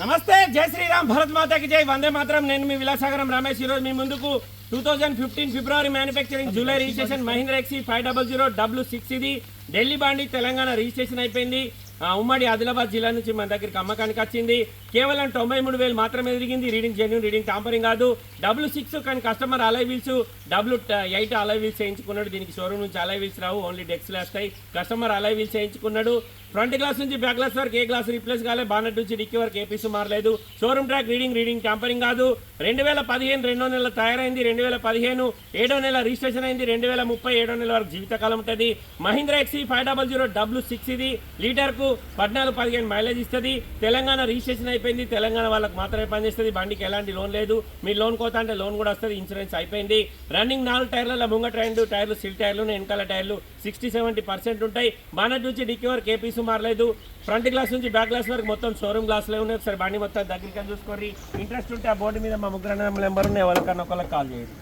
నమస్తే జై శ్రీరామ్ భరత్ మాతాకి జై. వందే మాత్రం. నేను మీ విలాసాగరం రమేష్. ఈరోజు మీ ముందుకు టూ థౌజండ్ ఫిఫ్టీన్ ఫిబ్రవరి manufacturing July registration Mahindra ఎక్సీ five double zero W six ఇది. ఢిల్లీ బాండి తెలంగాణ రిజిస్ట్రేషన్ అయిపోయింది. ఉమ్మడి ఆదిలాబాద్ జిల్లా నుంచి మన దగ్గరికి అమ్మకానికి వచ్చింది. కేవలం తొంభై మూడు వేలు మాత్రమే ఎదిగింది. రీడింగ్ జెన్యున్ రీడింగ్ టాంపరింగ్ కాదు. డబ్ల్యూ సిక్స్ కానీ customer alloy wheels W eight alloy wheels చేయించుకున్నాడు. దీనికి షోరూమ్ నుంచి అలై వీల్స్ రావు. ఓన్లీ డెక్స్లు వస్తాయి. కస్టమర్ అలై వీల్స్ చేయించుకున్నాడు. ఫ్రంట్ గ్లాస్ నుంచి బ్యాక్ గ్లాస్ వరకు ఏ గ్లాస్ రీప్లేస్ కాలేదు బానట్ నుంచి డిక్కీ వరకు ఏ పీసు మారలేదు. Showroom track reading reading tampering కాదు. రెండు వేల పదిహేను రెండో నెల తయారైంది. రెండు వేల పదిహేను ఏడో నెల రిజిస్ట్రేషన్ అయింది. రెండు వేల ముప్పై ఏడో నెల వరకు జీవితకాలం ఉంటుంది. Mahindra ఎక్సీ five double zero W six ఇది. లీటర్కు పద్నాలుగు పదిహేను మైలేజ్ ఇస్తుంది. తెలంగాణ రిజిస్ట్రేషన్ అయిపోయింది. తెలంగాణ వాళ్ళకి మాత్రమే పనిచేస్తుంది. బండికి ఎలాంటి లోన్ లేదు. మీరు లోన్ కోతా అంటే లోన్ కూడా వస్తుంది. ఇన్సూరెన్స్ అయిపోయింది. రన్నింగ్ నాలుగు టైర్లలో ముంగట రెండు టైర్లు సిల్ టైర్లు వెనకాల టైర్లు సిక్స్టీ సెవెంటీ పర్సెంట్ ఉంటాయి. బానట్ నుంచి డిక్కీ వరకు ఏ పీసు మారలేదు ఫ్రంట్ గ్లాస్ నుంచి బ్యాక్ గ్లాస్ వరకు మొత్తం షోరూమ్ గ్లాసులే ఉన్నాయి. ఒకసారి బండి మొత్తం దగ్గరికి చూసుకోండి ఇంట్రెస్ట్ ఉంటే ఆ బోర్డు మీద మా ముగ్గురు నెంబర్ ఉన్నాయి. ఎవరికన్నా ఒకళ్ళకి కాల్ చేయండి.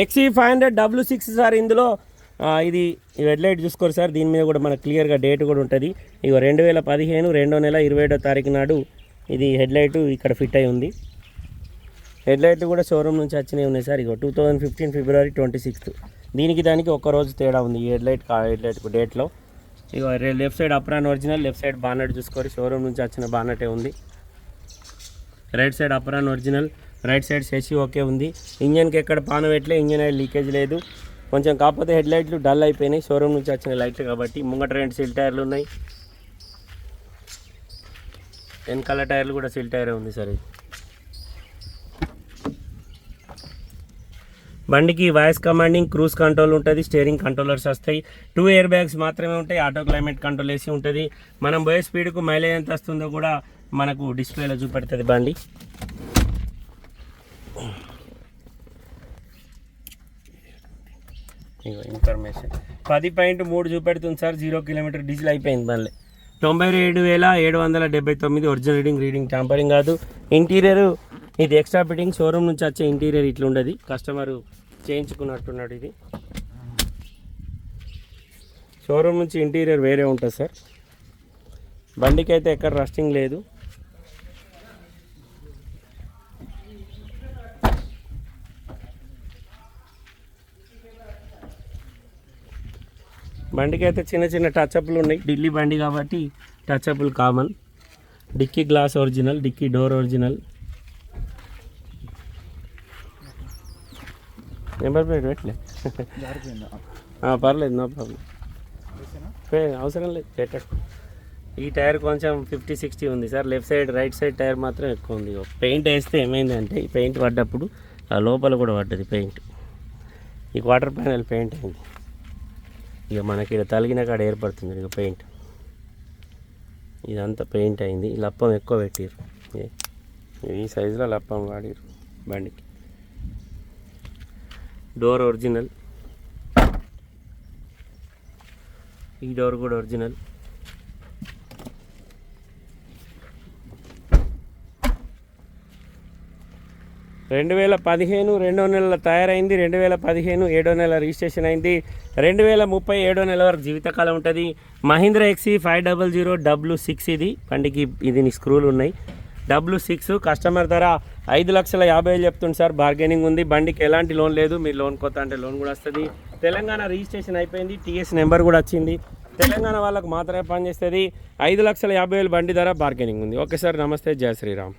ఎక్సీ five hundred W six sir ఇందులో ఇది హెడ్ లైట్ చూసుకోరు సార్. దీని మీద కూడా మనకు క్లియర్గా డేట్ కూడా ఉంటుంది. ఇక రెండు వేల పదిహేను రెండో నెల ఇరవై ఏడో తారీఖు నాడు ఇది హెడ్ లైట్ ఇక్కడ ఫిట్ అయి ఉంది. హెడ్ లైట్ కూడా షోరూమ్ నుంచి వచ్చినవి ఉన్నాయి సార్. ఇగో టూ థౌజండ్ ఫిఫ్టీన్ ఫిబ్రవరి ట్వంటీ సిక్స్త్ దీనికి దానికి ఒక్క రోజు తేడా ఉంది ఈ హెడ్ లైట్ హెడ్ లైట్ డేట్లో ఇక left side apron original left side bonnet చూసుకోరు. షోరూమ్ నుంచి వచ్చిన బానటే ఉంది. Right side apron original right side సెసి okay ఉంది. ఇంజన్కి ఎక్కడ పాన పెట్టలే ఇంజన్ ఆయిల్ లీకేజ్ లేదు. కొంచెం కాకపోతే హెడ్ లైట్లు డల్ అయిపోయినాయి. షోరూమ్ నుంచి వచ్చిన లైట్లు కాబట్టి ముంగట రెండు సిల్ టైర్లు ఉన్నాయి. వెనకాల టైర్లు కూడా సిల్ టైరే ఉంది సరే బండికి వాయిస్ కమాండింగ్ క్రూజ్ కంట్రోల్ ఉంటుంది స్టీరింగ్ కంట్రోలర్స్ వస్తాయి. టూ ఇయర్ బ్యాగ్స్ మాత్రమే ఉంటాయి ఆటో క్లైమేట్ కంట్రోల్ వేసి ఉంటుంది. మనం పోయే స్పీడ్కు మైలేజ్ ఎంత వస్తుందో కూడా మనకు డిస్ప్లేలో చూపెడుతుంది బండి. ఇగో ఇన్ఫర్మేషన్ పది పాయింట్ మూడు చూపెడుతుంది సార్ జీరో కిలోమీటర్ డీజిల్ అయిపోయింది మళ్ళీ తొంభై ఏడు వేల ఏడు వందల డెబ్బై తొమ్మిది ఒరిజినల్ రీడింగ్ రీడింగ్ ట్యాంపరింగ్ కాదు. ఇంటీరియర్ ఇది ఎక్స్ట్రా ఫిట్టింగ్ షోరూమ్ నుంచి వచ్చే ఇంటీరియర్ ఇట్లా ఉండదు కస్టమర్ చేయించుకున్నట్టున్నాడు ఇది. షోరూమ్ నుంచి ఇంటీరియర్ వేరే ఉంటుంది సార్. బండికి అయితే ఎక్కడ రస్టింగ్ లేదు. బండికి అయితే చిన్న చిన్న టచ్అప్లు ఉన్నాయి. ఢిల్లీ బండి కాబట్టి టచ్అప్లు common dicky glass original dicky door original. Number plate పెట్టలే. పర్లేదు నో ప్రాబ్లం. అవసరం లేదు పెట్టకు. ఈ టైర్ కొంచెం ఫిఫ్టీ సిక్స్టీ ఉంది sir. Left side right side tyre మాత్రం ఎక్కువ ఉంది. పెయింట్ వేస్తే ఏమైందంటే ఈ పెయింట్ పడ్డప్పుడు ఆ లోపల కూడా పడ్డది పెయింట్. ఈ క్వార్టర్ ప్యానల్ పెయింట్ అయింది. ఇక మనకి ఇక్కడ తలిగిన కాడ ఏర్పడుతుంది ఇక పెయింట్. ఇదంతా పెయింట్ అయింది. లప్పం ఎక్కువ పెట్టిర్రు. ఏ- ఈ సైజులో లప్పం వాడిరు బండికి. డోర్ ఒరిజినల్ ఈ డోర్ కూడా ఒరిజినల్ రెండు వేల పదిహేను రెండో నెలల తయారైంది రెండు వేల పదిహేను ఏడో నెల రిజిస్ట్రేషన్ అయింది రెండు వేల ముప్పై ఏడో నెల వరకు జీవితకాలం ఉంటుంది. Mahindra ఎక్సీ five double zero W six ఇది బండికి ఇది స్క్రూలు ఉన్నాయి. డబ్ల్యూ సిక్స్ కస్టమర్ ధర ఐదు లక్షల యాభై వేలు చెప్తుంది సార్ బార్గెనింగ్ ఉంది. బండికి ఎలాంటి లోన్ లేదు మీరు లోన్ కొత్త అంటే లోన్ కూడా వస్తుంది. తెలంగాణ రిజిస్ట్రేషన్ అయిపోయింది టీఎస్ నెంబర్ కూడా వచ్చింది. తెలంగాణ వాళ్ళకు మాత్రమే పనిచేస్తుంది. ఐదు లక్షల యాభై వేలు బండి ధర బార్గెనింగ్ ఉంది. ఓకే సార్ నమస్తే జయ శ్రీరామ్.